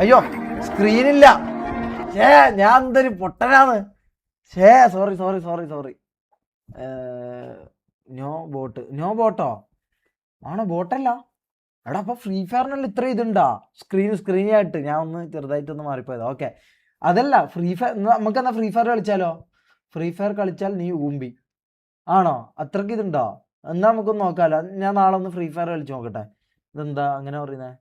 അയ്യോ സ്ക്രീനില്ല ഷേ ഞാൻ എന്തൊരു പൊട്ടനാണ്. ഷേ sorry sorry sorry sorry no bot. No ബോട്ടോ? ആണോ ബോട്ടല്ല? എടാ അപ്പൊ ഫ്രീ ഫയറിനുള്ള ഇത്ര ഇതുണ്ടാ? സ്ക്രീൻ സ്ക്രീനായിട്ട് ഞാൻ ഒന്ന് ചെറുതായിട്ടൊന്ന് മാറിപ്പോയത്. ഓക്കെ. അതല്ല ഫ്രീ ഫയർ നമുക്ക് എന്നാ ഫ്രീ ഫയർ കളിച്ചാലോ? ഫ്രീ ഫയർ കളിച്ചാൽ നീ ഊമ്പി. ആണോ? അത്രയ്ക്ക് ഇതുണ്ടോ? എന്നാ നമുക്കൊന്ന് നോക്കാലോ. ഞാൻ നാളെ ഒന്ന് ഫ്രീ ഫയർ കളിച്ച് നോക്കട്ടെ. ഇതെന്താ അങ്ങനെ പറയുന്നേ?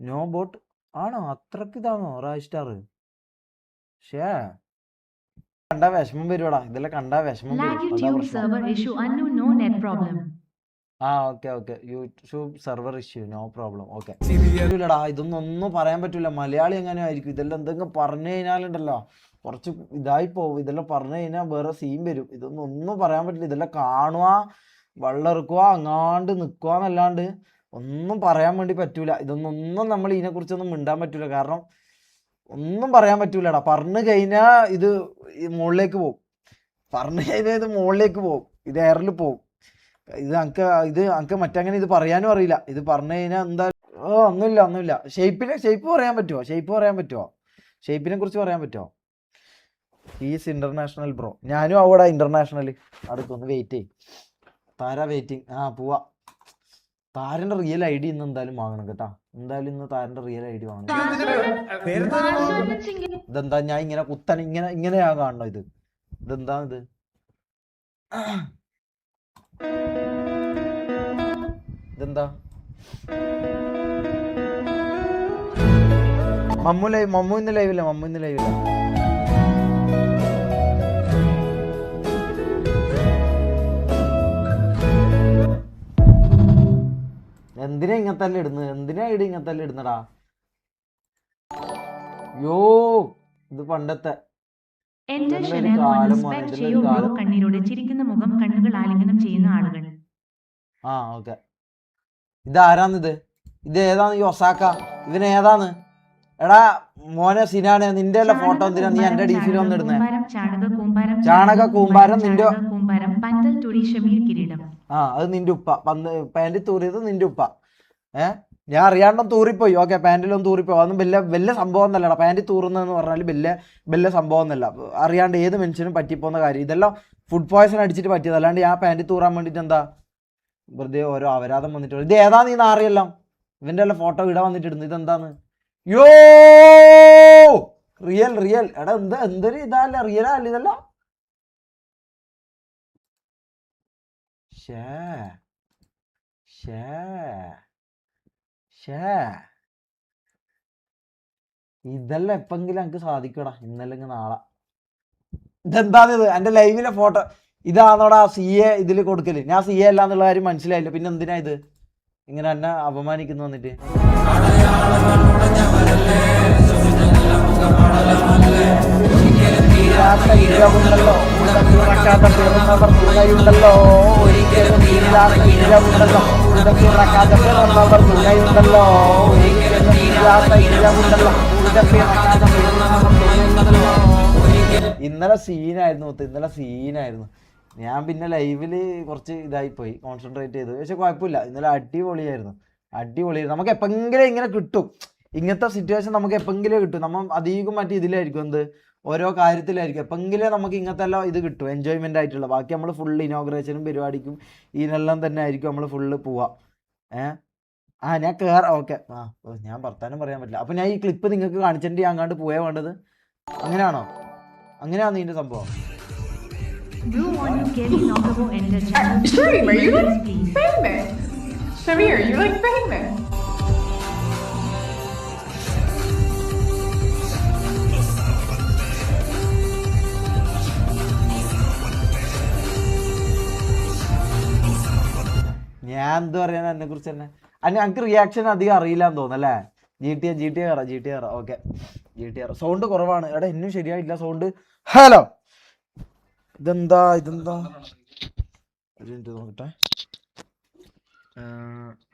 No bot? ആണോ? അത്രയ്ക്ക് ഇതാണോ റായ് സ്റ്റാർ ഷേ കണ്ടാ വിഷമം വരുവാടാ. ഇതെല്ലാം കണ്ടാ വിഷമം. ആ okay okay. YouTube server issue no problem okay. ഇല്ലടാ ഇതൊന്നും ഒന്നും പറയാൻ പറ്റൂല. മലയാളി എങ്ങനെ ആയിരിക്കും. ഇതെല്ലാം എന്തെങ്കിലും പറഞ്ഞു കഴിഞ്ഞാലുണ്ടല്ലോ കുറച്ച് ഇതായി പോകും. ഇതെല്ലാം പറഞ്ഞു കഴിഞ്ഞാൽ വേറെ സീൻ വരും. ഇതൊന്നും ഒന്നും പറയാൻ പറ്റില്ല. ഇതെല്ലാം കാണുക വെള്ളം ഇറക്കുക അങ്ങാണ്ട് നിൽക്കുക എന്നല്ലാണ്ട് ഒന്നും പറയാൻ വേണ്ടി പറ്റൂല. ഇതൊന്നൊന്നും നമ്മൾ ഇതിനെക്കുറിച്ചൊന്നും മിണ്ടാൻ പറ്റൂല. കാരണം ഒന്നും പറയാൻ പറ്റൂലടാ. പറഞ്ഞു കഴിഞ്ഞാൽ ഇത് മുകളിലേക്ക് പോകും പറഞ്ഞു കഴിഞ്ഞാൽ ഇത് മുകളിലേക്ക് പോകും ഇത് എയറിൽ പോകും ഇത് അനക്ക് ഇത് അനക്ക് മറ്റങ്ങനെ ഇത് പറയാനും അറിയില്ല. ഇത് പറഞ്ഞു കഴിഞ്ഞാൽ എന്താ ഓ ഒന്നുമില്ല ഒന്നുമില്ല. ഷേപ്പിനെ ഷേപ്പ് പറയാൻ പറ്റുമോ ഷേപ്പ് പറയാൻ പറ്റുമോ ഷേപ്പിനെ കുറിച്ച് പറയാൻ പറ്റുമോ ഈസ് ഇന്റർനാഷണൽ ബ്രോ ഞാനും അവിടെ ഇന്റർനാഷണൽ അടുത്തൊന്ന് വെയിറ്റ് ചെയ്യും. താര വെയിറ്റിംഗ് ആ പോവാ. താരന്റെ റിയൽ ഐ ഡി ഇന്ന് എന്തായാലും വാങ്ങണം കേട്ടാ. എന്തായാലും ഇന്ന് താരന്റെ റിയൽ ഐ ഡി വാങ്ങണം. ഇതെന്താ ഞാൻ ഇങ്ങനെ കുത്തൻ ഇങ്ങനെ ഇങ്ങനെയാ കാണണോ ഇത്? ഇതെന്താ ഇത്? ഇതെന്താ? മമ്മു ലൈവ് മമ്മു ഇന്ന് ലൈവില്ല മമ്മു ഇന്ന് ലൈവില്ല. എന്തിനാ ഇങ്ങത്തല്ല ഇടുന്നത്? എന്തിനാ ഇടി ഇങ്ങത്തല്ല ഇടുന്നടാ? യോ ഇത് പണ്ടത്തെ. എന്റെ സ്പെക് ചെയ്യൂ ബ്രോ കണ്ണീരോടെ ചിരിക്കുന്ന മുഖം കണ്ണുകൾ ആലിംഗനം ചെയ്യുന്ന ആളുകൾ. ആ ഓക്കെ. ഇത് ആരാന്നിത് ഇത് ഏതാന്ന് ഈ ഒസാക്ക? ഇവൻ ഏതാന്ന്? എടാ മോനെ സിനാണ് നിന്റെ അല്ല ഫോട്ടോ എന്തിനാ നീ എന്റെ ഡിഫിൽ വന്നിടുന്നത് ചാണക കൂമ്പാരം നിന്റെ- കൂമ്പാരം പന്തൽ തുടി ഷമീർ കിരീടം. ആ അത് നിന്റെ ഉപ്പ. പന്ത് പാന്റ് തൂറിയത് നിന്റെ ഉപ്പ. ഏ? ഞാൻ അറിയാണ്ടും തൂറിപ്പോയി. ഓക്കെ പാന്റിലൊന്നും തൂറിപ്പോയി. അതൊന്നും വലിയ വലിയ സംഭവം ഒന്നല്ലടാ. പാന്റ് തൂറുന്നതെന്ന് പറഞ്ഞാൽ വലിയ വലിയ സംഭവം ഒന്നല്ല. അറിയാണ്ട് ഏത് മനുഷ്യനും പറ്റിപ്പോകുന്ന കാര്യം. ഇതെല്ലാം ഫുഡ് പോയ്സൺ അടിച്ചിട്ട് പറ്റിയത്. അല്ലാണ്ട് ഞാൻ പാന്റ് തൂറാൻ വേണ്ടിയിട്ട് എന്താ? വെറുതെ ഓരോ അപരാധം വന്നിട്ട്. ഇത് ഏതാ നീ നാറിയെല്ലാം? ഇവന്റെ എല്ലാം ഫോട്ടോ ഇടാൻ വന്നിട്ട് ഇടുന്നു ഇതെന്താന്ന്? യോ റിയൽ റിയൽ എടാ എന്താ എന്തൊരു ഇതല്ല? അല്ല ഇതല്ല. ഷേ. ഷേ. ഷേ. ഇതെല്ലാം എപ്പെങ്കിലും എനിക്ക് സാധിക്കടാ. ഇന്നല്ലെങ്കിൽ നാളെ. ഇതെന്താണിത് എന്റെ ലൈവിലെ ഫോട്ടോ. ഇതാണോടാ സി എ ഇതിൽ കൊടുക്കൽ. ഞാൻ സി എ അല്ല എന്നുള്ള കാര്യം മനസ്സിലായില്ല. പിന്നെ എന്തിനാ ഇത്? ഇങ്ങനെ എന്നെ അപമാനിക്കുന്നു വന്നിട്ട്. ഇന്നലെ സീനായിരുന്നു ഇന്നലെ സീനായിരുന്നു ഞാൻ പിന്നെ ലൈവിൽ കുറച്ച് ഇതായി പോയി കോൺസെൻട്രേറ്റ് ചെയ്തു. പക്ഷെ കുഴപ്പമില്ല. ഇന്നലെ അടിപൊളിയായിരുന്നു. അടിപൊളിയായിരുന്നു. നമുക്ക് എപ്പെങ്കിലും ഇങ്ങനെ കിട്ടും. ഇങ്ങനത്തെ സിറ്റുവേഷൻ നമുക്ക് എപ്പെങ്കിലും കിട്ടും. നമ്മൾ അധികം മറ്റേ ഇതിലായിരിക്കും എന്ത്? ഓരോ കാര്യത്തിലായിരിക്കും. എപ്പെങ്കിലേ നമുക്ക് ഇങ്ങനത്തെ എല്ലാം ഇത് കിട്ടും എൻജോയ്മെന്റ് ആയിട്ടുള്ള. ബാക്കി നമ്മൾ ഫുൾ ഇനോഗ്രേഷനും പരിപാടിക്കും ഇതിനെല്ലാം തന്നെ ആയിരിക്കും നമ്മൾ ഫുള്ള് പോവാം. ഏ? ആ ഞാൻ കേറ. ഓക്കെ. ആ ഞാൻ വർത്താനം പറയാൻ പറ്റില്ല. അപ്പം ഞാൻ ഈ ക്ലിപ്പ് നിങ്ങൾക്ക് കാണിച്ചിട്ട് ഞാൻ കണ്ട് പോയാ വേണ്ടത്? അങ്ങനെയാണോ? അങ്ങനെയാണോ നീന്റെ സംഭവം? Do want to Kelly Nogabo enter channel? Stream, are you like Please. famous? Shamir, you're like famous. എന്ത് പറയാൻ എന്നെ കുറിച്ച് തന്നെ? അതിന് എനിക്ക് റിയാക്ഷൻ അധികം അറിയില്ലാന്ന് തോന്നുന്നല്ലേ ജി ടി ജി ടി കയറാം ജി ടി കയറാം ഓക്കെ ജി ടി കയറാം സൗണ്ട് കുറവാണ്. എടാ എന്നും ശരിയായില്ല സൗണ്ട് ഹലോ ഇതെന്താ ഇതെന്താ? നോക്കട്ടെ.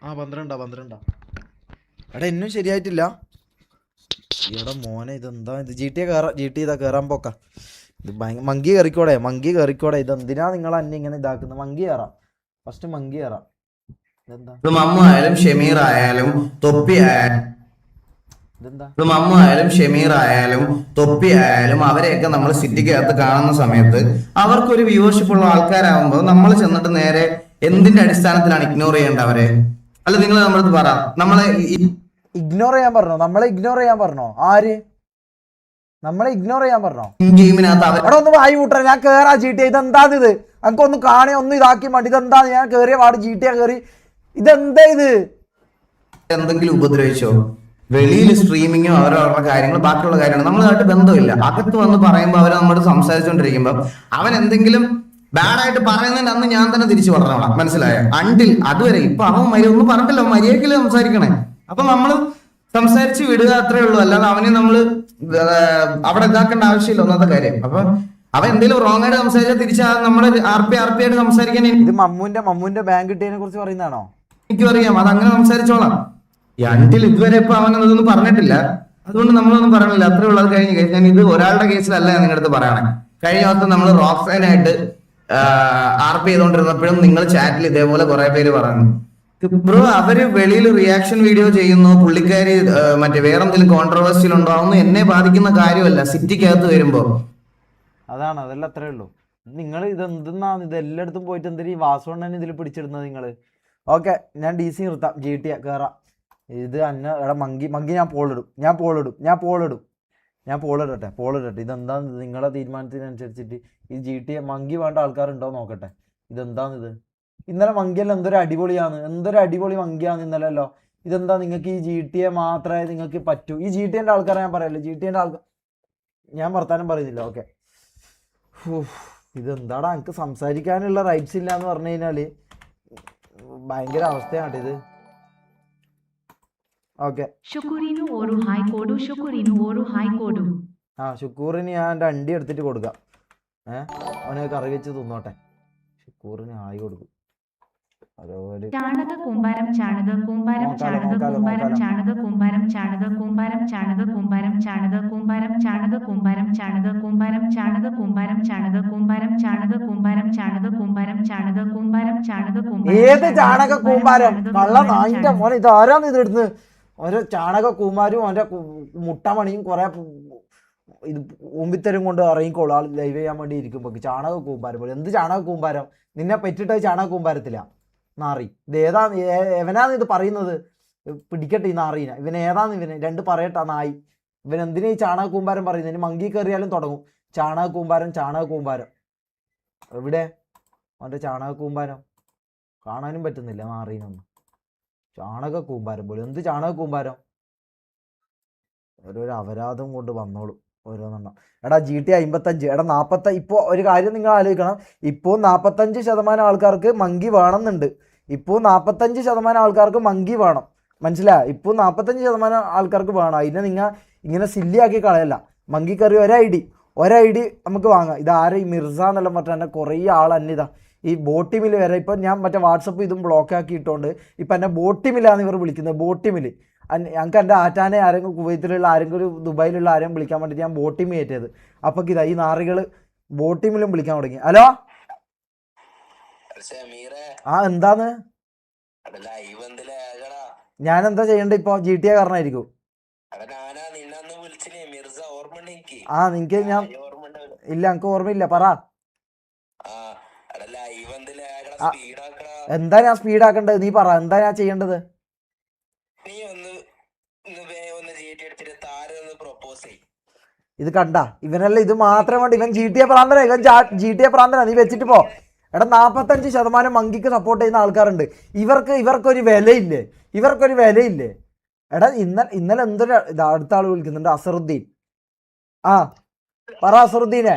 ആ, പന്ത്രണ്ടാ പന്ത്രണ്ടാ. എടാ ഇന്നും ശരിയായിട്ടില്ല. ഇവിടെ മോനെ ഇതെന്താ? ഇത് ജി ടി കയറാം ജി ടി ഇതാ കയറാൻ പോക്ക. ഇത് മങ്കി കയറിക്കോടെ മങ്കി കയറിക്കോടെ ഇതെന്തിനാ നിങ്ങൾ അന്നെ ഇങ്ങനെ ഇതാക്കുന്നത്? മങ്കി കയറാം ഫസ്റ്റ് മങ്കി കയറാം ഇതെന്താ? ഇപ്പൊ ആയാലും ഷമീർ ആയാലും തൊപ്പി ആയാലും ഇത് മമ്മു ആയാലും ഷമീർ ആയാലും തൊപ്പി ആയാലും അവരെയൊക്കെ നമ്മൾ സിറ്റിക്കകത്ത് കാണുന്ന സമയത്ത് അവർക്കൊരു വ്യൂവർഷിപ്പ് ഉള്ള ആൾക്കാരാകുമ്പോൾ നമ്മൾ ചെന്നിട്ട് നേരെ എന്തിന്റെ അടിസ്ഥാനത്തിലാണ് ഇഗ്നോർ ചെയ്യേണ്ട അവരെ? അല്ല നിങ്ങൾ നമ്മളത് പറ. നമ്മളെ ഇഗ്നോർ ചെയ്യാൻ പറഞ്ഞോ? നമ്മളെ ഇഗ്നോർ ചെയ്യാൻ പറഞ്ഞോ? ആര്? നമ്മളെ ഇഗ്നോർ ചെയ്യാൻ പറഞ്ഞോ? എടാ ഒന്ന് വായി കൂട്ടറ ഞാൻ കേറാ ജി ടി എന്താ ഇത് അങ്ങനെ ഒന്ന് കാണേ ഒന്ന് ഇതാക്കി മതി ഇതെന്താ? ഞാൻ കേറിയ പാട് ജി ടി കേറി ഇതെന്താ ഇത്? എന്തെങ്കിലും ഉപദ്രവിച്ചോ? വെളിയിൽ സ്ട്രീമിങ്ങോ അവരവരുടെ കാര്യങ്ങൾ ബാക്കിയുള്ള കാര്യങ്ങൾ നമ്മളായിട്ട് ബന്ധമില്ല. അകത്ത് വന്ന് പറയുമ്പോൾ അവർ നമ്മൾ സംസാരിച്ചുകൊണ്ടിരിക്കുമ്പോൾ അവൻ എന്തെങ്കിലും ബാഡ് ആയിട്ട് പറയുന്നതിന് അന്ന് ഞാൻ തന്നെ തിരിച്ചു പറഞ്ഞോളാം. മനസ്സിലായ? അണ്ടിൽ അതുവരെ. ഇപ്പൊ അവൻ മര്യ ഒന്നും പറഞ്ഞിട്ടില്ല. മര്യാദക്കിൽ സംസാരിക്കണേ. അപ്പൊ നമ്മൾ സംസാരിച്ച് വിടുക അത്രേ ഉള്ളൂ. അല്ലാതെ അവനെ നമ്മൾ അവിടെ ഇതാക്കേണ്ട ആവശ്യമില്ല. ഒന്നാമത്തെ കാര്യം. അപ്പൊ അവൻ എന്തെങ്കിലും റോങ് ആയിട്ട് സംസാരിച്ചാൽ തിരിച്ച് നമ്മുടെ ആർ പി ആർ പി ആയിട്ട് സംസാരിക്കാൻ ഇത് മമ്മൂന്റെ മമ്മൂന്റെ ബാങ്ക് കിട്ടിയതിനെ കുറിച്ച് പറയുന്നതാണോ? എനിക്കും അത് അങ്ങനെ സംസാരിച്ചോളാം. ഈ അണ്ടിൽ ഇതുവരെ ഇപ്പൊ അവൻ അതൊന്നും പറഞ്ഞിട്ടില്ല. അതുകൊണ്ട് നമ്മളൊന്നും പറയണില്ല അത്രേ ഉള്ളത് കഴിഞ്ഞ് കഴിഞ്ഞാൽ ഇത് ഒരാളുടെ കേസിലല്ല ഞാൻ നിങ്ങളുടെ അടുത്ത് പറയണേ. കഴിഞ്ഞ ദിവസം നമ്മൾ റോക്സൈനായിട്ട് ആർ പി ചെയ്തോണ്ടിരുന്നപ്പോഴും നിങ്ങൾ ചാറ്റിൽ ഇതേപോലെ കുറെ പേര് പറഞ്ഞു. ബ്രോ അവർ വെളിയിൽ റിയാക്ഷൻ വീഡിയോ ചെയ്യുന്നു പുള്ളിക്കാരി മറ്റേ വേറെ എന്തെങ്കിലും കോൺട്രവേഴ്സിയിൽ ഉണ്ടോ അതൊന്നും എന്നെ ബാധിക്കുന്ന കാര്യമല്ല സിറ്റിക്കകത്ത് വരുമ്പോ. അതാണ് അതെല്ലാം അത്രേ ഉള്ളൂ. നിങ്ങൾ ഇത് എന്തെന്നാണ് ഇത് എല്ലായിടത്തും പോയിട്ട് എന്തിനാ ഈ വാസവണ്ണൻ ഇതിൽ പിടിച്ചിടുന്നത് നിങ്ങൾ ഓക്കെ ഞാൻ ഡി സി നിർത്താം. ജി ടി കയറാം ഇത് അന്ന എടാ മങ്കി മങ്കി ഞാൻ പോളിടും ഞാൻ പോളിടും ഞാൻ പോളിടും ഞാൻ പോളിടട്ടെ പോളിടട്ടെ ഇതെന്താന്ന് നിങ്ങളുടെ നിങ്ങളെ തീരുമാനത്തിനനുസരിച്ചിട്ട് ഈ ജി ടി മങ്കി വേണ്ട ആൾക്കാരുണ്ടോ നോക്കട്ടെ. ഇതെന്താന്നിത് ഇന്നലെ മങ്കിയല്ല എന്തൊരു അടിപൊളിയാണ്. എന്തൊരു അടിപൊളി മങ്കിയാണ് ഇന്നലെല്ലോ ഇതെന്താ? നിങ്ങൾക്ക് ഈ ജി ടി എ മാത്രമേ നിങ്ങൾക്ക് പറ്റൂ. ഈ ജി ടി എന്റെ ആൾക്കാരെ ഞാൻ പറയല്ലോ? ജി ടി എന്റെ ആൾക്കാർ ഞാൻ വർത്താനം പറയുന്നില്ല. ഓക്കെ. ഇതെന്താടാ? എനിക്ക് സംസാരിക്കാനുള്ള റൈറ്റ്സ് ഇല്ല എന്ന് പറഞ്ഞു കഴിഞ്ഞാൽ ഭയങ്കര അവസ്ഥയാണ് ഇത് ഓക്കെ ആ ഷുക്കൂറിന് ഞാൻ രണ്ടി എടുത്തിട്ട് കൊടുക്കാം. ഏഹ് അവനെ കറി വെച്ച് തിന്നോട്ടെ. ഷുക്കൂറിന് ആയി കൊടുക്കും. ചാണക കൂമ്പാരം ചാണക കൂമ്പാരം ചാണക കൂമ്പാരം ചാണക കൂമ്പാരം ചാണക കൂമ്പാരം ചാണക കൂമ്പാരം ചാണക കൂമ്പാരം ചാണക കൂമ്പാരം ചാണക കൂമ്പാരം ചാണക കൂമ്പാരം ചാണക കൂമ്പാരം ചാണക കൂമ്പാരം ചാണക കൂമ്പാരം ചാണക കൂമ്പാരം ചാണക കൂമ്പാരം ഏത് ചാണക കൂമ്പാരം കള്ള നായിന്റെ മോനെ ഇത് ആരാന്ന് ഇത് ഇടുന്നത് ഓരോ ചാണക കൂമാരും അവന്റെ മുട്ടമണിയും കുറെ ഇത് ഊമ്പിത്തരും കൊണ്ട് ഇറങ്ങിക്കോളും ലൈവ് ചെയ്യാൻ വേണ്ടി ഇരിക്കുമ്പോ ചാണക കൂമ്പാരം പോലെ എന്ത് ചാണക കൂമ്പാരം നിന്നെ പറ്റിട്ട് ചാണക കൂമ്പാരത്തിലാ നാറി. ഇത് ഏതാ എവനാന്ന് ഇത് പറയുന്നത്? പിടിക്കട്ടെ ഈ നാറീനെ. ഇവൻ ഏതാന്ന് ഇവന്? രണ്ട് പറയട്ടെ നായി. ഇവൻ എന്തിനാ ഈ ചാണക കൂമ്പാരം പറയുന്നത്? ഇനി മങ്കി കയറിയാലും തുടങ്ങും. ചാണക കൂമ്പാരം ചാണക കൂമ്പാരം എവിടെ? അവന്റെ ചാണക കൂമ്പാരം കാണാനും പറ്റുന്നില്ല നാറീനൊന്നും. ചാണക കൂമ്പാരം പോലും. എന്ത് ചാണക കൂമ്പാരം ഓരോരോ അപരാധം കൊണ്ട് വന്നോളും ഓരോന്നെണ്ണം. എടാ ജി ടി അമ്പത്തഞ്ച് എടാ നാൽപ്പത്ത ഇപ്പോൾ ഒരു കാര്യം നിങ്ങൾ ആലോചിക്കണം. ഇപ്പോൾ നാൽപ്പത്തഞ്ച് ശതമാനം ആൾക്കാർക്ക് മങ്കി വേണമെന്നുണ്ട്. ഇപ്പോൾ നാൽപ്പത്തഞ്ച് ശതമാനം ആൾക്കാർക്ക് മങ്കി വേണം. മനസ്സിലായ? ഇപ്പോൾ നാൽപ്പത്തഞ്ച് ശതമാനം ആൾക്കാർക്ക് വേണം. അതിനെ നിങ്ങൾ ഇങ്ങനെ സില്ലിയാക്കി കളയല്ല. മങ്കി കറി ഒരു ഡി ഒരു ഡി നമുക്ക് വാങ്ങാം. ഇത് ഈ മിർസ എന്നെല്ലാം പറഞ്ഞ എന്നെ കുറേ ആൾ അന്നിതാ ഈ ബോട്ടിമിൽ വരെ ഇപ്പം ഞാൻ മറ്റേ വാട്സപ്പ് ഇതും ബ്ലോക്ക് ആക്കിയിട്ടുണ്ട് ഇപ്പം എന്നെ ബോട്ടിമിലാണ് ഇവർ വിളിക്കുന്നത്. ബോട്ടിമിൽ ഞങ്ങൾക്ക് എന്റെ ആറ്റാനെ ആരെങ്കിലും കുവൈത്തിലുള്ള ആരെങ്കിലും ദുബായിലുള്ള ആരെയും വിളിക്കാൻ വേണ്ടിയിട്ട് ഞാൻ ബോട്ടിമി കയറ്റിയത്. അപ്പോൾ ഇതാ ഈ നാറികൾ ബോട്ടിമിലും വിളിക്കാൻ തുടങ്ങി. ഹലോ? ആ എന്താന്ന്? ഞാൻ എന്താ ചെയ്യണ്ട ഇപ്പൊ? ജി ടി എ കാരണായിരിക്കും ആ നിങ്ങക്ക് ഞാൻ ഇല്ല എനിക്ക് ഓർമ്മയില്ല. പറ. എന്താ ഞാൻ സ്പീഡ് ആക്കേണ്ടത് നീ പറ. എന്താ ഞാൻ ചെയ്യേണ്ടത്? ഇത് കണ്ട. ഇവനല്ല ഇത് മാത്രം ഇവൻ ജി ടി എ പ്രാന്തനാ. ഇവൻ ജി ടി എ പ്രാന്തനാ. നീ വെച്ചിട്ട് പോ. എടാ നാൽപ്പത്തഞ്ച് ശതമാനം മങ്കിക്ക് സപ്പോർട്ട് ചെയ്യുന്ന ആൾക്കാരുണ്ട്. ഇവർക്ക് ഇവർക്കൊരു വിലയില്ലേ? ഇവർക്കൊരു വിലയില്ലേ? എടാ ഇന്ന ഇന്നലെ എന്തൊരു ഇതാ അടുത്ത ആൾ വിളിക്കുന്നുണ്ട് അസറുദ്ദീൻ. ആ പറ അസറുദ്ദീനെ.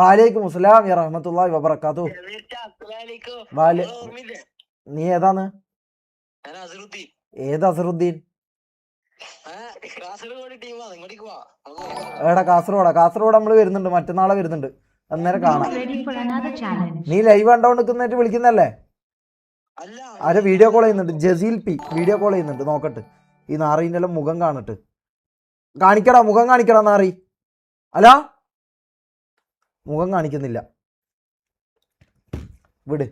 വാലേക്കും മുസ്ലാം യ റഹ്മത്തുള്ളാഹി വബറകാത്തു വാലെ നീ ഏതാന്ന് ഏത് അസറുദ്ദീൻ? എടാ കാസർഗോഡാ കാസർഗോഡ് നമ്മൾ വരുന്നുണ്ട് മറ്റന്നാളെ വരുന്നുണ്ട്. അന്നേരം കാണാം. Ready for another challenge. നീ ലൈവ് കണ്ടോണ്ട് നിൽക്കുന്നതായിട്ട് വിളിക്കുന്നല്ലേ അല്ല ആരെ വീഡിയോ കോൾ ചെയ്യുന്നുണ്ട്. ജസീൽ പി. വീഡിയോ കോൾ ചെയ്യുന്നുണ്ട്. നോക്കട്ട്. ഈ നാറീന്റെ എല്ലാം മുഖം കാണിട്ട്. കാണിക്കടാ മുഖം കാണിക്കടാ നാറി. അല്ല? മുഖം കാണിക്കുന്നില്ല. വിട്.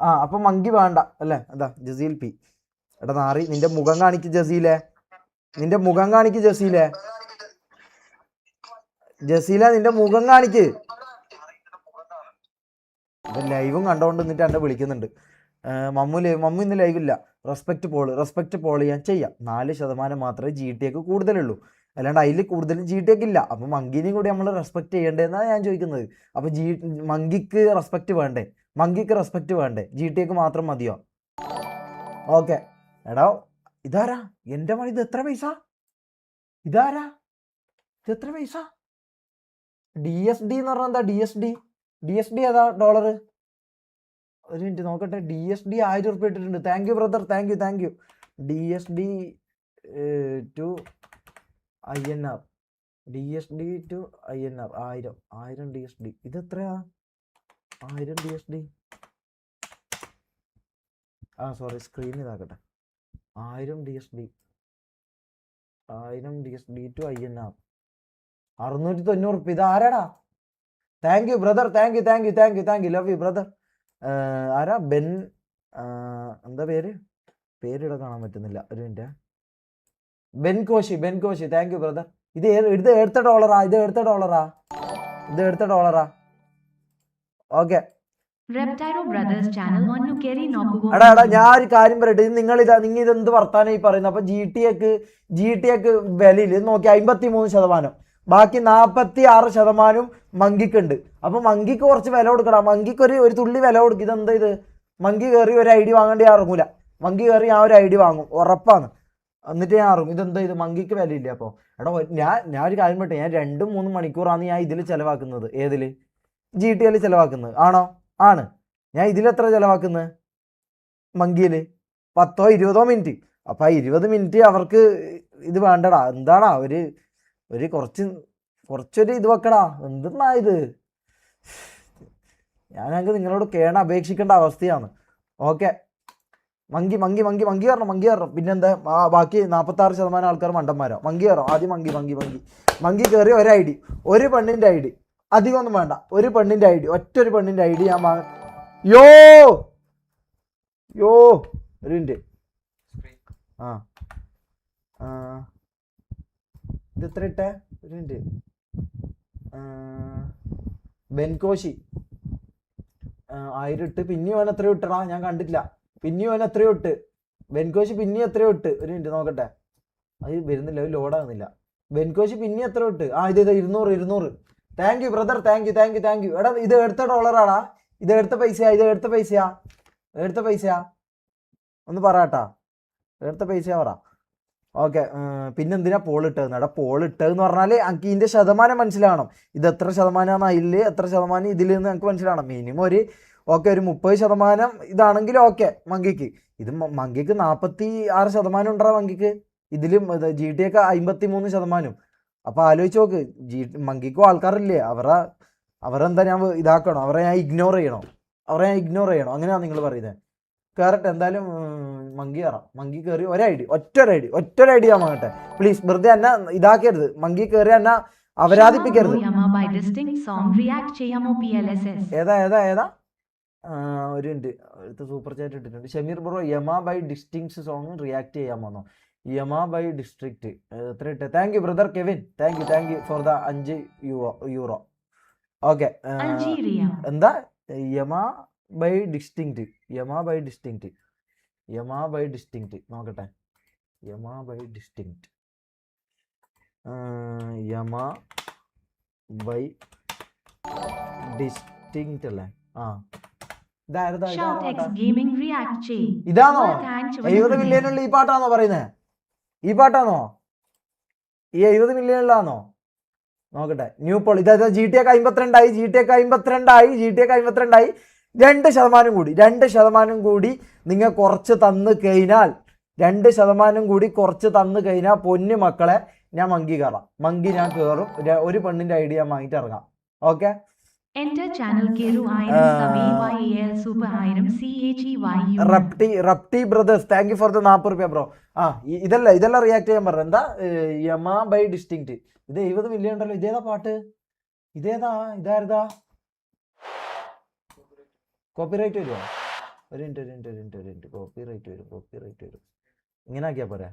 ആ അപ്പൊ മങ്കി വേണ്ട. അല്ലേ? അതാ ജസീൽ പി. എടാ നാറി നിന്റെ മുഖം കാണിക്ക് ജസീലെ. നിന്റെ മുഖം കാണിക്ക് ജസീലെ. ജസീല നിന്റെ മുഖം കാണിക്ക്. ലൈവും കണ്ടോണ്ട് നിന്നിട്ട് എന്നെ വിളിക്കുന്നുണ്ട്. മമ്മു മമ്മു ഇന്ന് ലൈവില്ല. റെസ്പെക്ട് പോൾ റെസ്പെക്ട് പോൾ ഞാൻ ചെയ്യാം. നാല് ശതമാനം മാത്രമേ ജി ടി എക്ക് കൂടുതലുള്ളൂ. അല്ലാണ്ട് അതിൽ കൂടുതലും ജി ടി എക്ക് ഇല്ല. അപ്പൊ മങ്കിനെയും കൂടി നമ്മൾ റെസ്പെക്ട് ചെയ്യേണ്ടതെന്നാണ് ഞാൻ ചോദിക്കുന്നത്. അപ്പൊ ജി മങ്കിക്ക് റെസ്പെക്ട് വേണ്ടേ? മങ്കിക്ക് റെസ്പെക്ട് വേണ്ടേ? ജി ടി എക്ക് മാത്രം മതിയോ? ഓക്കെ. എടാ ഇതാരാ? എന്റെ മണി ഇത് എത്ര പൈസ? ഇതാരാ? ഇത് എത്ര പൈസ? ഡി എസ് ഡി എന്ന് പറഞ്ഞാൽ എന്താ D S D D S D ഏതാ ഡോളർ ഒരു മിനിറ്റ് നോക്കട്ടെ ഡി എസ് ഡി ആയിരം ഉറുപ്പ്യ ഇട്ടിട്ടുണ്ട് thank you brother thank you thank you D S D to I N R D S D to I N R ആയിരം ആയിരം D S D ഇത് എത്രയാ ആയിരം ഡി എസ് ഡി ആ സോറി സ്ക്രീനിൽ ഇതാക്കട്ടെ ആയിരം ഡി എസ് ഡി ആയിരം D S D to I N R അറുന്നൂറ്റി തൊണ്ണൂറ് ഉപ്പ് ഇത് ആരാടാ? Thank you brother thank you thank you thank you thank you love you brother ആരാ? ബെൻ എന്താ പേര്? പേര് ഇവിടെ കാണാൻ പറ്റുന്നില്ല. ഒരു minute. Ben Koshy Ben Koshy. Thank you brother ഇത് ഇത് എടുത്ത ഡോളറാ ഇത് എടുത്ത ഡോളറാ. ഇത് എടുത്ത ഡോളറാ. ഓക്കെ. എടാ എടാ ഞാൻ ഒരു കാര്യം പറയട്ടെ. ഇത് നിങ്ങൾ ഇതാ നിങ്ങൾ ഇത് എന്ത് വർത്താനം ഈ പറയുന്നത് അപ്പൊ ജി ടി എക്ക് ജി ടി എക്ക് വിലയിൽ നോക്കി അമ്പത്തി മൂന്ന് ശതമാനം. ബാക്കി നാൽപ്പത്തി ആറ് ശതമാനവും മങ്കിക്കുണ്ട്. അപ്പൊ മങ്കിക്ക് കുറച്ച് വില കൊടുക്കണം. മങ്കിക്ക് ഒരു ഒരു തുള്ളി വില കൊടുക്കും. ഇതെന്താ ഇത്? മങ്കി കയറി ഒരു ഐ ഡി വാങ്ങേണ്ടി ഞാൻ ഇറങ്ങൂല. മങ്കി കയറി ഞാൻ ഒരു ഐ ഡി വാങ്ങും. ഉറപ്പാണ്. എന്നിട്ട് ഞാൻ ഇറങ്ങും. ഇതെന്താ ഇത്? മങ്കിക്ക് വിലയില്ല അപ്പോൾ എടാ ഞാൻ ഞാൻ ഒരു കാര്യം പറ്റേ ഞാൻ രണ്ടും മൂന്നും മണിക്കൂറാണ് ഞാൻ ഇതിൽ ചിലവാക്കുന്നത്. ഏതിൽ ജി ടി എല്ലിൽ ചിലവാക്കുന്നത്. ആണോ? ആണ്. ഞാൻ ഇതിലെത്ര ചിലവാക്കുന്നത്? മങ്കിയിൽ പത്തോ ഇരുപതോ മിനിറ്റ്. അപ്പം ആ ഇരുപത് മിനിറ്റ് അവർക്ക് ഇത് വേണ്ടടാ. എന്താടാ? ഒരു ഒരു കുറച്ച് കുറച്ചൊരു ഇത് വെക്കടാ. എന്തെന്നാ ഇത്? ഞാൻ ഞങ്ങൾക്ക് നിങ്ങളോട് കേണ അപേക്ഷിക്കേണ്ട അവസ്ഥയാണ്. Okay. Monkey Monkey Monkey Monkey കയറണം മങ്കി കയറണം പിന്നെന്താ? ബാക്കി നാൽപ്പത്തി ആറ് ശതമാനം ആൾക്കാർ മണ്ടന്മാരോ. മങ്കി കയറും ആദ്യം മങ്കി മങ്കി മങ്കി. മങ്കി കയറി ഒരു ഐ ഡി. ഒരു പെണ്ണിന്റെ ഐ ഡി. അധികമൊന്നും വേണ്ട. ഒരു പെണ്ണിന്റെ ഐ ഡി. ഒറ്റ ഒരു പെണ്ണിന്റെ ഐ ഡി ഞാൻ വാങ്ങ യോ! യോ! ഒരു മിനിറ്റ്. ആ. ഇത് എത്ര ഇട്ടേ? ഒരു മിനിറ്റ്. ബെൻകോശി. ആയിരം ഇട്ട് പിന്നെയും അവൻ എത്രയോ ഇട്ടടാ ഞാൻ കണ്ടിട്ടില്ല. പിന്നെയും അവൻ എത്രയോ ഇട്ട്. ബെൻകോശി പിന്നെയും എത്രയോ ഇട്ട്. ഒരു മിനിറ്റ് നോക്കട്ടെ. അത് വരുന്നില്ല അത് ലോഡാകുന്നില്ല ബെൻകോശി പിന്നെ എത്ര ഇട്ട്. ആ ഇത് ഇത് ഇരുന്നൂറ് ഇരുന്നൂറ്. Thank you brother thank you thank you thank you എടാ ഇത് എടുത്ത ഡോളറാടാ ഇത് എടുത്ത പൈസയാ ഇത് എടുത്ത പൈസയാ. എടുത്ത പൈസയാ. ഒന്ന് പറയാട്ടാ എടുത്ത പൈസയാ പറ. ഓക്കെ പിന്നെ എന്തിനാ പോൾ ഇട്ടതെന്ന്? എടാ പോളിട്ടതെന്ന് പറഞ്ഞാൽ എനിക്ക് ഇതിന്റെ ശതമാനം മനസ്സിലാവണം. ഇത് എത്ര ശതമാനമാണ് അതിൽ എത്ര ശതമാനം ഇതിൽ നിന്ന് എനിക്ക് മനസ്സിലാവണം. മിനിമം ഒരു ഓക്കെ ഒരു മുപ്പത് ശതമാനം ഇതാണെങ്കിൽ ഓക്കെ മങ്കിക്ക്. ഇത് മങ്കിക്ക് നാൽപ്പത്തി ആറ് ശതമാനം ഉണ്ടാ മങ്കിക്ക്. ഇതിലും ജി ടി ഒക്കെ അമ്പത്തി മൂന്ന് ശതമാനം. അപ്പോൾ ആലോചിച്ച് നോക്ക്. ജി മങ്കിക്കും ആൾക്കാരില്ലേ? അവരെ അവരെന്താ ഞാൻ ഇതാക്കണോ? അവരെ ഞാൻ ഇഗ്നോർ ചെയ്യണോ? അവരെ ഞാൻ ഇഗ്നോർ ചെയ്യണോ? അങ്ങനെയാണ് നിങ്ങൾ പറയുന്നത് കയറട്ടെ എന്തായാലും മങ്കി കയറാം മങ്കി കയറി ഒരേ ഐ ഡി ഒറ്റ ഒരു ഐ ഡി ഒറ്റ ഒരു ഐ ഡി ഞാൻ വാങ്ങട്ടെ. പ്ലീസ് വെറുതെ എന്നെ ഇതാക്കരുത്. മങ്കി കയറി എന്നെ PLSS. ഏതാ ഏതാ ഏതാ? ഒരു മിനിറ്റ്. അടുത്ത സൂപ്പർ ചാറ്റ് ഇട്ടിട്ടുണ്ട്. Shameer bro Yama by distinct song react ചെയ്യാൻ വന്നോ? യമ ബൈ ഡിസ്ട്രിക്റ്റ് എത്ര ഇട്ട്? Thank you brother Kevin thank you thank you for the അഞ്ച് യൂറോ. യൂറോ ഓക്കെ എന്താ? Yama by distinct Yama by distinct Yama by distinct നോക്കട്ടെ. Yama by distinct Yama by distinct അല്ലേ? ആ. ഇതാണോ എഴുപത് മില്യനുള്ള ഈ പാട്ടാണോ പറയുന്നത് ഈ പാട്ടാണോ? ഈ എഴുപത് മില്യണിലാണോ നോക്കട്ടെ. ന്യൂ പോൾ ഇതാ ജി ടി എക്ക് അമ്പത്തിരണ്ടായി ജി ടി എക്ക് അമ്പത്തിരണ്ടായി ജി ടി എക്ക് അമ്പത്തിരണ്ടായി രണ്ട് ശതമാനം കൂടി രണ്ട് ശതമാനം കൂടി നിങ്ങൾ കുറച്ച് തന്നു കഴിഞ്ഞാൽ രണ്ട് ശതമാനം കൂടി കുറച്ച് തന്നു കഴിഞ്ഞാൽ പൊന്നു മക്കളെ ഞാൻ മങ്കി കയറാം. മങ്കി ഞാൻ കയറും. ഒരു പെണ്ണിന്റെ ഐഡിയ ഞാൻ വാങ്ങിയിട്ട് ഇറങ്ങാം. ഓക്കെ? Channel CHEYU. റപ്റ്റി റപ്റ്റി brothers thank you for the നാൽപ്പത് റുപ്യ ബ്രോ. ആ ഇതല്ല ഇതെല്ലാം റിയാക്ട് ചെയ്യാൻ പറഞ്ഞു എന്താ യമ ബൈ ഡിസ്റ്റിങ്ക്റ്റ് ഇത് എഴുപത് മില്യൺ ഉണ്ടല്ലോ ഇതേതാ പാട്ട്? ഇതേതാ ഇതാരതാ? കോപ്പിറൈറ്റ് വരുമോ ഒരു മിനിറ്റ് ഒരു മിനിറ്റ് ഒരു മിനിറ്റ് ഒരു മിനിറ്റ്. കോപ്പിറൈറ്റ് വരും കോപ്പിറൈറ്റ് വരും. ഇങ്ങനെ ആക്കിയാ പോരാ.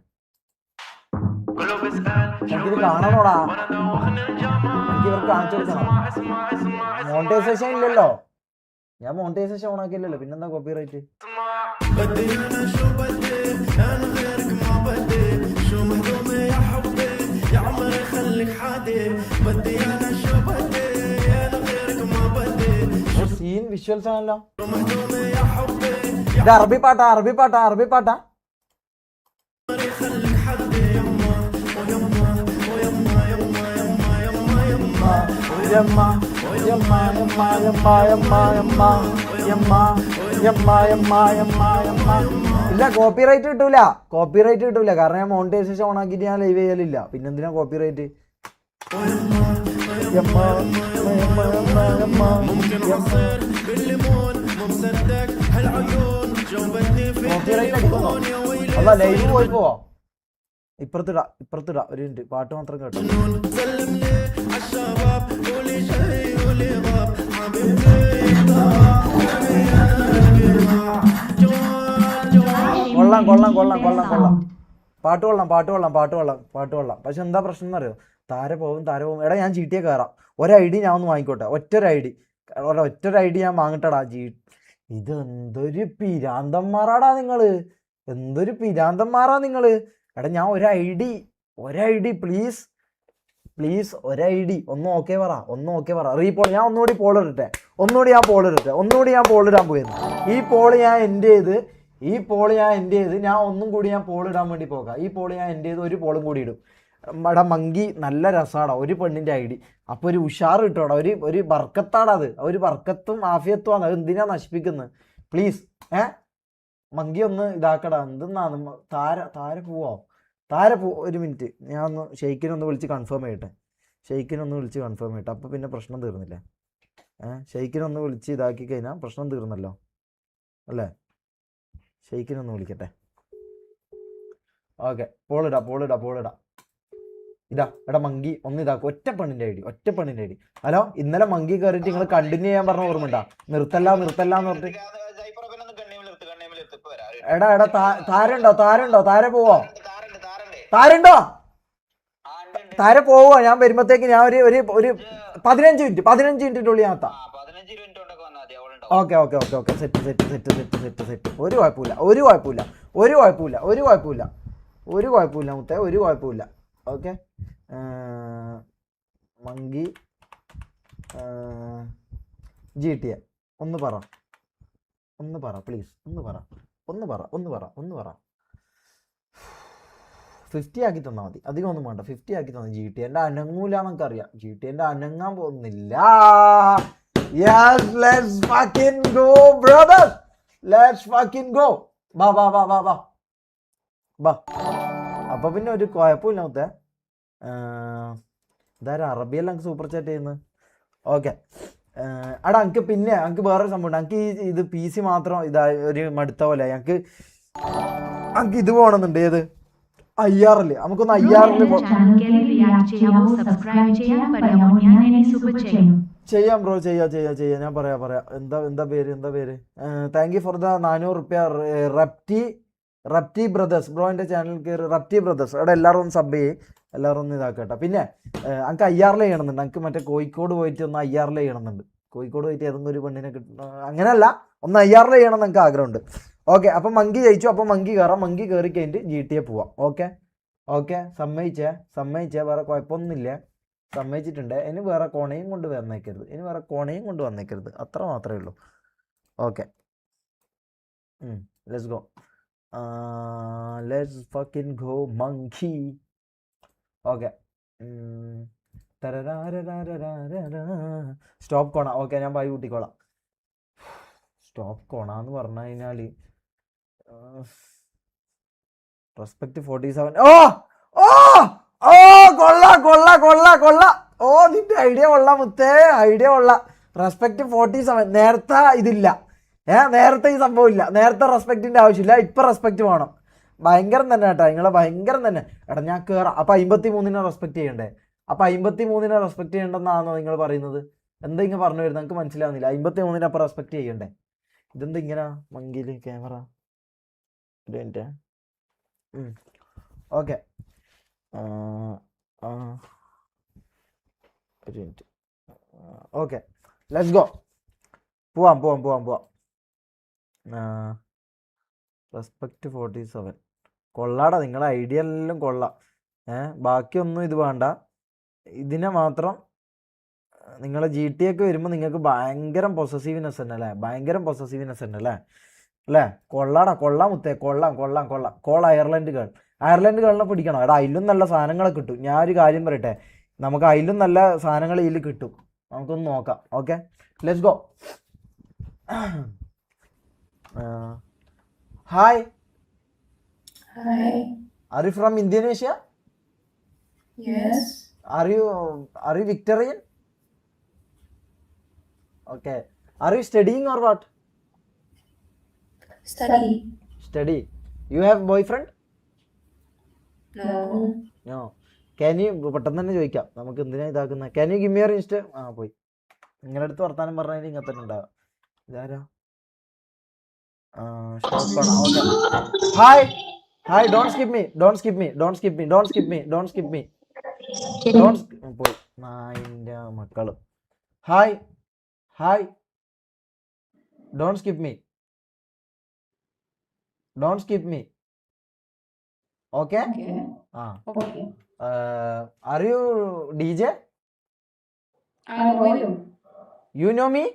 എനിക്കിത് കാണണോടാ? എനിക്ക് ഇവർക്ക് കാണിച്ചു കൊടുക്കണം. മോണിറ്റൈസേഷൻ ഇല്ലല്ലോ. ഞാൻ മോണിറ്റൈസേഷൻ ഓൺ ആക്കിയില്ലല്ലോ. പിന്നെന്താ കോപ്പി വിഷ്വൽസ് ആണല്ലോ ഇത് അറബി പാട്ടാ അറബി പാട്ടാ അറബി പാട്ടാ. ഇല്ല കോപ്പി റൈറ്റ് കിട്ടൂല. കോപ്പി റൈറ്റ് കിട്ടൂല. കാരണം ഞാൻ മോണിറ്റൈസേഷൻ ഓൺ ആക്കിയിട്ട് ഞാൻ ലൈവ് ചെയ്യലില്ല. പിന്നെന്തിനാ കോപ്പി റൈറ്റ് ഇപ്പുറത്തിടാ ഇപ്പുറത്തിടാ. ഒരു മിനിറ്റ് പാട്ട് മാത്രം കേട്ടോ. കൊള്ളാം കൊള്ളാം കൊള്ളാം കൊള്ളാം കൊള്ളാം. പാട്ട് കൊള്ളാം പാട്ട് കൊള്ളാം പാട്ട് കൊള്ളാം പാട്ട് കൊള്ളാം. പക്ഷെ എന്താ പ്രശ്നം എന്നറിയോ? താര പോവും താര എടാ ഞാൻ എ കയറാം ഒരു ഐ ഡി ഞാൻ ഒന്ന് വാങ്ങിക്കോട്ടെ. ഒറ്റൊരു ഐ ഡി. ഒറ്റൊരു ഐ ഡി ഞാൻ വാങ്ങട്ടടാ. ജി ഇത് എന്തൊരു പിരാന്തന്മാരാടാ നിങ്ങൾ എന്തൊരു പിരാന്തന്മാരാ നിങ്ങൾ എടാ ഞാൻ ഒരു ഐ ഡി ഒരു ഐ ഡി പ്ലീസ് പ്ലീസ് ഒരു ഐ ഡി. ഒന്ന് ഓക്കെ പറ. ഒന്ന് ഓക്കെ പറ. റീപോൾ ഞാൻ ഒന്നുകൂടി പോൾ ഇടട്ടെ. ഒന്നുകൂടി ഞാൻ പോൾ ഇടട്ടെ. ഒന്നുകൂടി ഞാൻ പോൾ ഇടാൻ പോയിരുന്നു ഈ പോൾ ഞാൻ എന്റെ ചെയ്ത് ഈ പോൾ ഞാൻ എന്റെ ചെയ്ത് ഞാൻ ഒന്നും കൂടി ഞാൻ പോൾ ഇടാൻ വേണ്ടി പോകാം. ഈ പോൾ ഞാൻ എന്റെ ചെയ്ത് ഒരു പോളും കൂടി ഇടും. എടാ മങ്കി നല്ല രസമാടാ ഒരു പെണ്ണിന്റെ ഐ ഡി. അപ്പോൾ ഒരു ഉഷാർ കിട്ടോടാ. ഒരു ഒരു ബർക്കത്താടാ അത്. ഒരു ബർക്കത്തും ആഫിയത്തും ആണ് അത് എന്തിനാ നശിപ്പിക്കുന്നത് പ്ലീസ് ഏ? മങ്കി ഒന്ന് ഇതാക്കടാ. എന്തെന്നാണ്? താര താര പോവാ? താര പോ ഒരു മിനിറ്റ്. ഞാൻ ഒന്ന് ഷെയ്ക്കിനെ ഒന്ന് വിളിച്ച് കൺഫേം ചെയ്യട്ടെ. ഷെയ്ക്കിനെ ഒന്ന് വിളിച്ച് കൺഫേം ചെയ്യട്ടെ. അപ്പോൾ പിന്നെ പ്രശ്നം തീർന്നില്ലേ? ഏ? ഷെയ്ക്കിനെ ഒന്ന് വിളിച്ച് ഇതാക്കി കഴിഞ്ഞാൽ പ്രശ്നം തീർന്നല്ലോ. അല്ലേ? ഷെയ്ക്കിനെ ഒന്ന് വിളിക്കട്ടെ. ഓക്കെ. പോളിടാ പോളിടാ പോളിടാ. ഇതാ എടാ മങ്കി ഒന്ന് ഇതാക്കും. ഒറ്റ പെണ്ണിന്റെ ഐ ഡി ഒറ്റ പെണ്ണിന്റെ ഐ ഡി ഹലോ ഇന്നലെ മങ്കി കയറിയിട്ട് നിങ്ങൾ കണ്ടിന്യൂ ചെയ്യാൻ പറഞ്ഞ ഓർമ്മ നിർത്തല്ല നിർത്തല്ല എന്ന് പറഞ്ഞിട്ട്. എടാ എടാ താരണ്ടോ താരണ്ടോ താര പോവോ? താരണ്ടോ താര പോവോ? ഞാൻ വരുമ്പത്തേക്ക് ഞാൻ ഒരു ഒരു ഒരു പതിനഞ്ച് മിനിറ്റ് പതിനഞ്ച് മിനിറ്റിനുള്ളിൽ ഞാൻ okay okay okay okay. Set set set set set set. ഒരു കുഴപ്പമില്ല ഒരു കുഴപ്പമില്ല ഒരു കുഴപ്പമില്ല ഒരു കുഴപ്പമില്ല ഒരു കുഴപ്പമില്ല മുത്തേ ഒരു കുഴപ്പമില്ല. Okay. Monkey G T A ഒന്ന് പറ. ഒന്ന് പറ പ്ലീസ് ഒന്ന് പറ. ഒന്ന് പറ ഒന്ന് പറ ഒന്ന് പറ. ഫിഫ്റ്റി ആക്കി തന്നാൽ മതി. അധികം ഒന്നും വേണ്ട. ഫിഫ്റ്റി ആക്കി തന്നെ ജി ടി എന്റെ അനങ്ങൂല എന്നൊക്കെ അറിയാം ജി ടി എന്റെ അനങ്ങാൻ പോകുന്നില്ല. Yes let's fucking go brother let's fucking go വാ വാ വാ വാ വാ. വാ. അപ്പൊ പിന്നെ ഒരു കുഴപ്പമില്ല മുത്തേ. അറബിയല്ല അങ്ങ് സൂപ്പർ ചാറ്റ് ചെയ്യുന്നത് ഓക്കെ അടാ എനിക്ക് പിന്നെ എനിക്ക് വേറൊരു സംഭവം ഉണ്ട്. എനിക്ക് ഈ ഇത് പി സി മാത്രം ഇതാ ഒരു മടുത്ത പോലെ ഞങ്ങക്ക് എനിക്ക് ഇത് പോകണമെന്നുണ്ട് ഏത്? അയ്യാറിൽ നമുക്കൊന്ന് അയ്യാറിൽ ചെയ്യാം. ബ്രോ ചെയ്യാം ചെയ്യാം ചെയ്യാം. ഞാൻ പറയാ പറയാ. എന്താ എന്താ പേര്? എന്താ പേര്? താങ്ക് യു ഫോർ ദ നാനൂറ് റുപ്യ റപ്റ്റി റപ്റ്റി ബ്രദേഴ്സ് ബ്രോയിന്റെ ചാനൽ കയറി റപ്റ്റി ബ്രദേഴ്സ്. അവിടെ എല്ലാവരും ഒന്ന് സബ് ചെയ്യും. എല്ലാവരും ഒന്ന് ഇതാക്കട്ടെ. പിന്നെ എനിക്ക് അയ്യാറിൽ ചെയ്യണമെന്നുണ്ട്. എനിക്ക് മറ്റേ കോഴിക്കോട് പോയിട്ട് ഒന്ന് ഐ ആറിൽ ചെയ്യണമെന്നുണ്ട്. കോഴിക്കോട് പോയിട്ട് ഏതെങ്കിലും ഒരു പെണ്ണിനെ കിട്ടണം അങ്ങനെയല്ല. ഒന്ന് ഐ ആറിൽ ചെയ്യണം എന്ന് ആഗ്രഹമുണ്ട്. ഓക്കെ അപ്പം മങ്കി ജയിച്ചു. അപ്പം മങ്കി കയറാം മങ്കി കയറി കഴിഞ്ഞിട്ട് ജി ടി എ പോവാം. ഓക്കെ? ഓക്കെ? സമ്മതിച്ചേ? സമ്മതിച്ചേ? വേറെ കുഴപ്പമൊന്നുമില്ല. സമ്മതിച്ചിട്ടുണ്ട്. ഇനി വേറെ കോണയും കൊണ്ട് വന്നേക്കരുത്. ഇനി വേറെ കോണയും കൊണ്ട് വന്നേക്കരുത്. അത്ര മാത്രമേ ഉള്ളൂ. Okay. Let's go let's fucking go Monkey okay stop കോണ. Okay ഞാൻ ബൈ കൂട്ടിക്കോളാം. സ്റ്റോപ്പ് കോണ എന്ന് പറഞ്ഞു കഴിഞ്ഞാൽ റെസ്പെക്ട് ഫോർട്ടി സെവൻ ഓ! ഓ! ഓ! കൊള്ള കൊള്ള കൊള്ള കൊള്ള. ഓ നിന്റെ ഐഡിയ കൊള്ള മുത്തേ. ഐഡിയ കൊള്ള. റെസ്പെക്ട് ഫോർട്ടി സെവൻ നേരത്തെ ഇതില്ല. ഏ നേരത്തെ ഈ സംഭവം ഇല്ല. നേരത്തെ റെസ്പെക്റ്റിന്റെ ആവശ്യമില്ല. ഇപ്പം റെസ്പെക്റ്റ് വേണം. ഭയങ്കരം തന്നെ കേട്ടോ. നിങ്ങളെ ഭയങ്കരം തന്നെ. എടാ ഞാൻ കയറാം അപ്പം അമ്പത്തി മൂന്നിനെ റെസ്പെക്ട് ചെയ്യണ്ടേ? അപ്പം അമ്പത്തി മൂന്നിനെ റെസ്പെക്ട് ചെയ്യണ്ടെന്നാണോ നിങ്ങൾ പറയുന്നത്? എന്താ ഇങ്ങനെ പറഞ്ഞു വരുന്നത്? നിങ്ങൾക്ക് മനസ്സിലാവുന്നില്ല. അമ്പത്തി മൂന്നിനെ അപ്പം റെസ്പെക്ട് ചെയ്യണ്ടേ? ഇതെന്താ ഇങ്ങനെ മങ്കിൽ ക്യാമറ? ഒരു minute. Okay. Okay. Let's go പോവാം പോവാം പോവാം പോവാം. റെസ്പെക്റ്റ് ഫോർട്ടി സെവൻ കൊള്ളാടാ നിങ്ങളെ ഐഡിയ എല്ലാം കൊള്ളാം. ഏ ബാക്കിയൊന്നും ഇത് വേണ്ട. ഇതിനെ മാത്രം നിങ്ങളെ ജി ടി ഒക്കെ വരുമ്പോൾ നിങ്ങൾക്ക് ഭയങ്കര പൊസസീവ്നെസ് ഉണ്ട് അല്ലേ? ഭയങ്കര പൊസസീവ്നെസ് ഉണ്ട് അല്ലേ? അല്ലേ? കൊള്ളാടാ കൊള്ളാം മുത്തേ കൊള്ളാം കൊള്ളാം കൊള്ളാം. കോൾ അയർലൻഡ് ഗേൾ അയർലൻഡ് ഗേളിനെ പിടിക്കണം. എടാ അതിലും നല്ല സാധനങ്ങളൊക്കെ കിട്ടും. ഞാൻ ഒരു കാര്യം പറയട്ടെ? നമുക്ക് അതിലും നല്ല സാധനങ്ങൾ ഇതിൽ കിട്ടും. നമുക്കൊന്ന് നോക്കാം. Okay let's go hi Hi. Are you from Indonesia Yes. Are you are you Victorian okay are you studying or what Study. Study you have boyfriend No. No can you പെട്ടെന്ന് തന്നെ ചോദിക്കാം. നമുക്ക് എന്തിനാ ഇതാക്കുന്ന? Can you give me your insta ആ പോയി. നിങ്ങളുടെ അടുത്ത് വർത്താനം പറഞ്ഞാൽ ഇങ്ങനെ തന്നെ ഉണ്ടാവുക ഇതാരാ? Hi hi don't skip me don't skip me don't skip me don't skip me don't skip me don't പോയി. നായിന്റെ മക്കൾ. Hi hi don't skip me don't skip me okay Okay. ആ. Okay. Are you D J I know you. You know me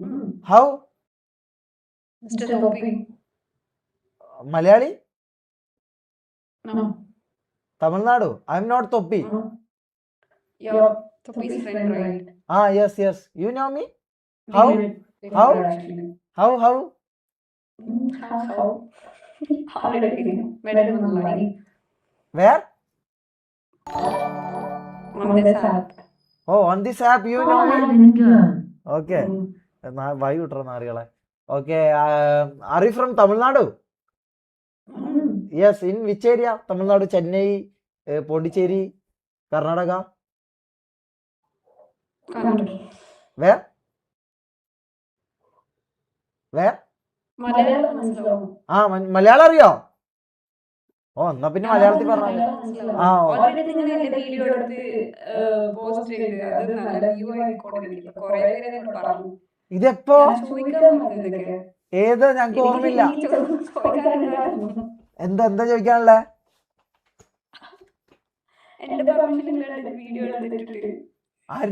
Mm. How Malayali? Tamil Nadu? I am not Thoppi. ആ. Yes yes you know me how how how how where oh on this app you know me okay why വിട്ടോ നാറികളെ okay are you from Tamil Nadu. Yes in which area Tamil Nadu Chennai Pondicherry Karnataka വേ വേ ആ മലയാളം അറിയോ? ഓ എന്നാ പിന്നെ മലയാളത്തിൽ പറഞ്ഞു ആ, video എടുത്ത് post ചെയ്ത് അത് നല്ല വ്യൂ ആയിക്കോട്ടെ കുറെ പേര് പറഞ്ഞു. ഇതെപ്പോ? ഏത്? ഞങ്ങക്ക് ഓർമ്മയില്ല. എന്താ എന്താ ചോദിക്കാനുള്ളേ?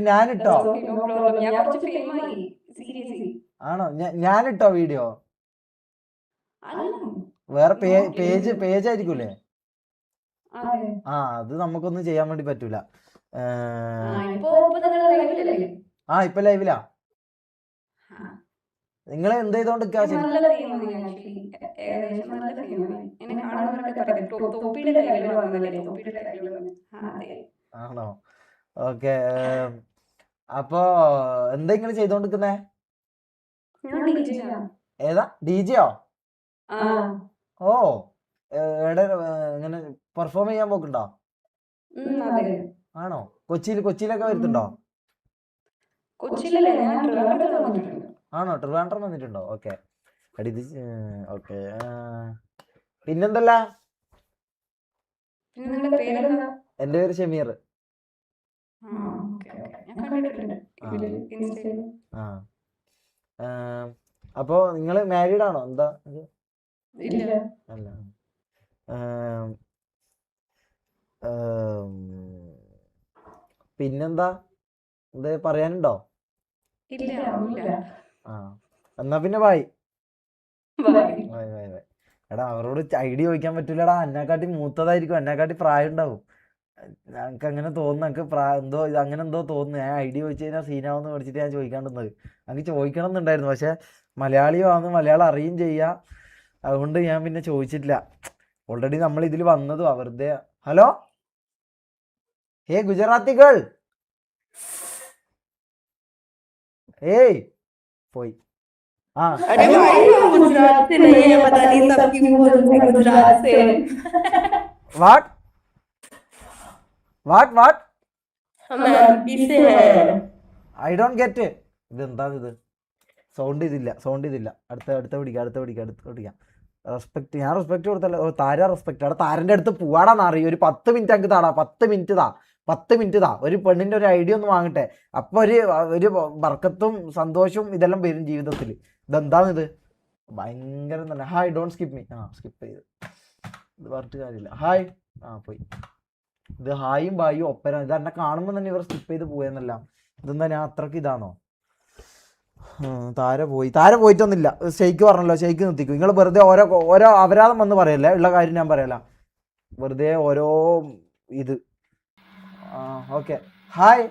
ഞാനിട്ടോ? ആണോ? ഞാനിട്ടോ വീഡിയോ? വേറെ പേജ് പേജ് ആയിരിക്കൂലേ ആ അത് നമുക്കൊന്നും ചെയ്യാൻ വേണ്ടി പറ്റൂല. ആ, ഇപ്പൊ ലൈവിലാ. നിങ്ങൾ എന്ത് ചെയ്തോണ്ട് നല്ല ഫെയിമായി ആക്ച്വലി നല്ല ഫെയിമായി എന്നെ കാണുന്നവരൊക്കെ പറയും "ടോ- തൊപ്പിയുടെ ലൈവിൽ വന്നതല്ലേ? തൊപ്പിയുടെ ലൈവിൽ വന്നത് ആ, ആണോ? ഓക്കെ അപ്പോ എന്താ ഇങ്ങനെ ചെയ്തോണ്ടിരിക്കുന്നേ. ഏതാ? ഡി ജിയോ ഓ എവിടെ ഇങ്ങനെ പെർഫോം ചെയ്യാൻ പോക്കുണ്ടോ? ആണോ? കൊച്ചിയിൽ കൊച്ചിയിലൊക്കെ വരുത്തുണ്ടോ കൊച്ചിയിലല്ലേ ആണോ? ട്രിവാൻഡ്രം വന്നിട്ടുണ്ടോ? ഓക്കെ ഓക്കെ പിന്നെന്തല്ല? എന്റെ പേര് ഷമീർ. ആ, അപ്പോൾ നിങ്ങൾ മാരീഡ് ആണോ? എന്താ അല്ല. പിന്നെന്താ? എന്താ പറയാനുണ്ടോ? ഇല്ല എന്നാ പിന്നെ bye bye bye bye bye എടാ അവരോട് ഐഡിയ ചോദിക്കാൻ പറ്റൂലടാ. എന്നെക്കാട്ടി മൂത്തതായിരിക്കും എന്നെക്കാട്ടി പ്രായം ഉണ്ടാവും ഞങ്ങൾക്ക് അങ്ങനെ തോന്നുന്നു എനിക്ക് പ്രായം എന്തോ ഇത് അങ്ങനെ എന്തോ തോന്നുന്നു. ഞാൻ ഐഡിയ ചോദിച്ചു കഴിഞ്ഞാൽ സീനാവെന്ന് മേടിച്ചിട്ട് ഞാൻ ചോദിക്കാണ്ടിരുന്നത്. എനിക്ക് ചോദിക്കണം എന്നുണ്ടായിരുന്നു പക്ഷെ മലയാളിയാന്ന് മലയാളം അറിയും ചെയ്യാം. അതുകൊണ്ട് ഞാൻ പിന്നെ ചോദിച്ചിട്ടില്ല. ഓൾറെഡി നമ്മൾ ഇതിൽ വന്നതും വെറുതെ. ഹലോ ഹേ ഗുജറാത്തികൾ. ഏയ് പോയി. ഐ ഡോ ഗെറ്റ് ഇത് എന്താണ് ഇത്? സൗണ്ട് ഇതില്ല സൗണ്ട് ഇതില്ല. അടുത്ത അടുത്ത പിടിക്കാം അടുത്ത പിടിക്കാം അടുത്ത പിടിക്കാം. റെസ്പെക്ട് ഞാൻ റെസ്പെക്ട് കൊടുത്തല്ലോ. താര റെസ്പെക്ട്. അവിടെ താരന്റെ അടുത്ത് പോവാടാന്നറിയോ ഒരു പത്ത് മിനിറ്റ് അങ്ങ് താടാ പത്ത് മിനിറ്റ് താ. പത്ത് മിനിറ്റ് താ ഒരു പെണ്ണിന്റെ ഒരു ഐഡിയ ഒന്ന് വാങ്ങട്ടെ. അപ്പൊ ഒരു ഒരു വർക്കത്തും സന്തോഷവും ഇതെല്ലാം വരും ജീവിതത്തിൽ. ഇതെന്താണിത്? ഭയങ്കര തന്നെ ഹായ് ഡോണ്ട് സ്കിപ്പ് മീ ആ സ്കിപ്പ് ചെയ്ത്. ഇത് പറഞ്ഞിട്ട് കാര്യമില്ല. ഹായ് ആ പോയി. ഇത് ഹായും ബായും ഒപ്പര. ഇത് എന്നെ കാണുമ്പോൾ തന്നെ ഇവർ സ്കിപ്പ് ചെയ്ത് പോയെന്നല്ല. ഇതെന്താ ഞാൻ അത്രയ്ക്ക് ഇതാണോ? താര പോയി. താര പോയിട്ടൊന്നുമില്ല. ഷെയ്ക്ക് പറഞ്ഞല്ലോ ഷെയ്ക്ക് നിർത്തിക്കും. നിങ്ങൾ വെറുതെ ഓരോ ഓരോ അപരാധം വന്ന് പറയല്ലേ? ഉള്ള കാര്യം ഞാൻ പറയല. വെറുതെ ഓരോ ഇത്. ഓക്കെ. ഹായ്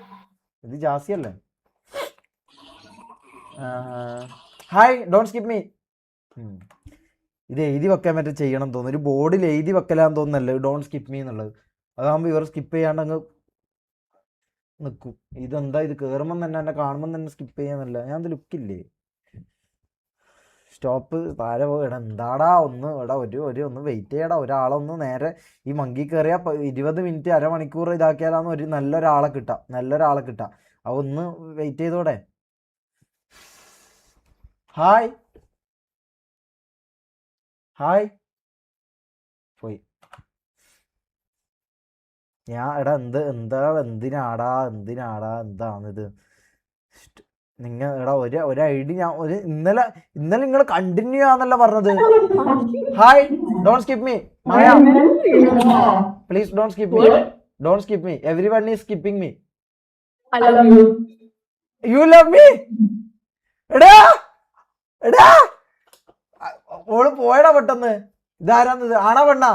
ഇത് ജാസി അല്ലേ ഹായ് ഡോണ്ട് സ്കിപ്പ് മീ ഇത് എഴുതി വെക്കാൻ പറ്റും ചെയ്യണം തോന്നുന്നു. ഒരു ബോർഡിൽ എഴുതി വെക്കലാന്ന് തോന്നുന്നല്ലേ? ഡോണ്ട് സ്കിപ്പ് മീ എന്നുള്ളത്. അതാകുമ്പോൾ ഇവർ സ്കിപ്പ് ചെയ്യാണ്ട് അങ്ങ് നിൽക്കും ഇതെന്താ? ഇത് കയറുമ്പം തന്നെ എന്നെ കാണുമ്പം തന്നെ സ്കിപ്പ് ചെയ്യാന്നല്ല. ഞാൻ ലുക്കില്ലേ സ്റ്റോപ്പ് താഴെ ഇവിടെ എന്താടാ ഒന്ന് ഇവിടെ ഒരു ഒരു ഒന്ന് വെയിറ്റ് ചെയ്യടാ ഒരാളൊന്ന് നേരെ ഈ മങ്കി കയറിയ ഇരുപത് മിനിറ്റ് അരമണിക്കൂർ ഇതാക്കിയാലാണ് ഒരു നല്ലൊരാളെ കിട്ടാം നല്ലൊരാളെ കിട്ടാം. അപ്പൊ ഒന്ന് വെയിറ്റ് ചെയ്തോടെ. ഹായ്. ഹായ്. പോയി. ഞാൻ എടാ എന്ത് എന്താ എന്തിനാടാ എന്തിനാടാ എന്താണിത്? നിങ്ങൾ എടാ ഒരു ഒരു ഐഡി ഞാൻ ഒരു ഇന്നലെ ഇന്നലെ നിങ്ങൾ കണ്ടിന്യൂ ആന്നല്ല പറഞ്ഞത്. Hi don't skip me Maya. Please don't skip me don't skip me everyone is skipping me I love you you love me എടാ! എടാ ഓൾ പോയടാ പെട്ടെന്ന്. ഇതാരാന്നിത് ആണാ പെണ്ണാ?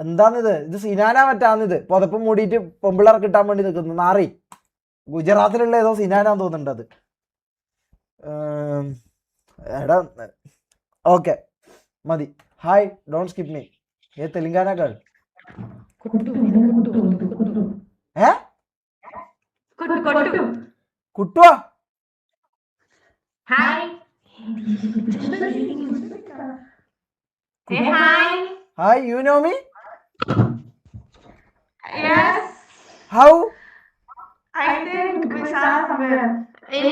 എന്താന്നിത് ഇത് സിനാന മറ്റാന്നിത് പുതപ്പ് മൂടിയിട്ട് പൊമ്പിളർ കിട്ടാൻ വേണ്ടി നിൽക്കുന്നു നാറി. ഗുജറാത്തിലുള്ള ഏതോ സിനാനാന്ന് തോന്നുന്നുണ്ട് അത്. എടാ ഓക്കെ മതി. ഹായ് ഡോണ്ട് സ്കിപ്പ് മീ ഏ തെലുങ്കാന ഗേൾ ഏ? Kuttu Kuttu കുട്ടുവാ hi. Hi you know me. How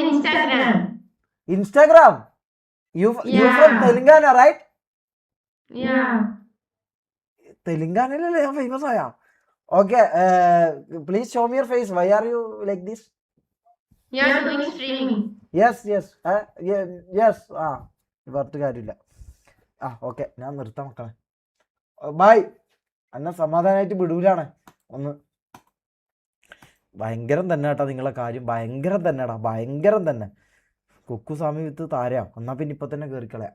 Instagram. Instagram. You you from right Telangana, right? Yeah. തെലുങ്കാനയിലല്ലേ ഞാൻ ഫേമസ് ആയ okay please show me your face why are you like this. Yes yes yes ആ പറഞ്ഞിട്ട് കാര്യമില്ല. ആ okay ഞാൻ നിർത്താം മക്കളെ. ബൈ എന്നെ സമാധാനമായിട്ട് വിടൂലാണ്. ഒന്ന് ഭയങ്കരം തന്നെ കേട്ടോ നിങ്ങളെ കാര്യം. ഭയങ്കരം തന്നെടാ ഭയങ്കരം തന്നെ. കുക്കുസ്വാമി വിത്ത് താരാം എന്നാൽ പിന്നെ ഇപ്പം തന്നെ കയറിക്കളയാം